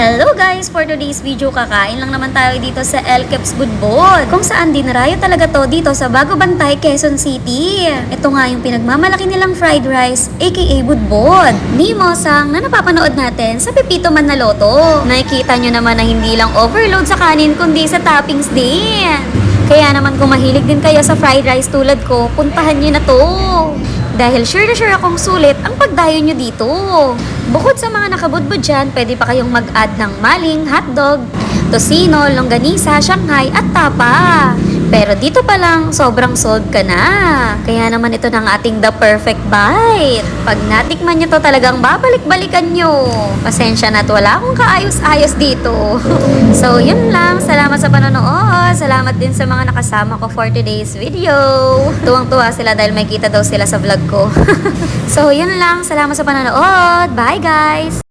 Hello guys! For today's video, kakain lang naman tayo dito sa El Keps Budbod. Kung saan dinarayo talaga to dito sa Bago Bantay, Quezon City. Ito nga yung pinagmamalaki nilang fried rice, aka Budbod. Ni Mosang na napapanood natin sa Pepito Manaloto. Nakikita nyo naman na hindi lang overload sa kanin kundi sa toppings din. Kaya naman kung mahilig din kayo sa fried rice tulad ko, puntahan nyo na to. Dahil sure na sure akong sulit ang pagdayo nyo dito. Bukod sa mga nakabudbud dyan, pwede pa kayong mag-add ng maling, hotdog, tosino, longganisa, shanghai at tapa. Pero dito pa lang, sobrang sold ka na. Kaya naman ito ng ating The Perfect Bite. Pag natikman nyo to talagang babalik-balikan nyo. Pasensya na at wala akong kaayos-ayos dito. so yun lang, salamat sa panonood. Salamat din sa mga nakasama ko for today's video. Tuwang-tuwa sila dahil may kita daw sila sa vlog ko. so yun lang, salamat sa panonood. Bye guys!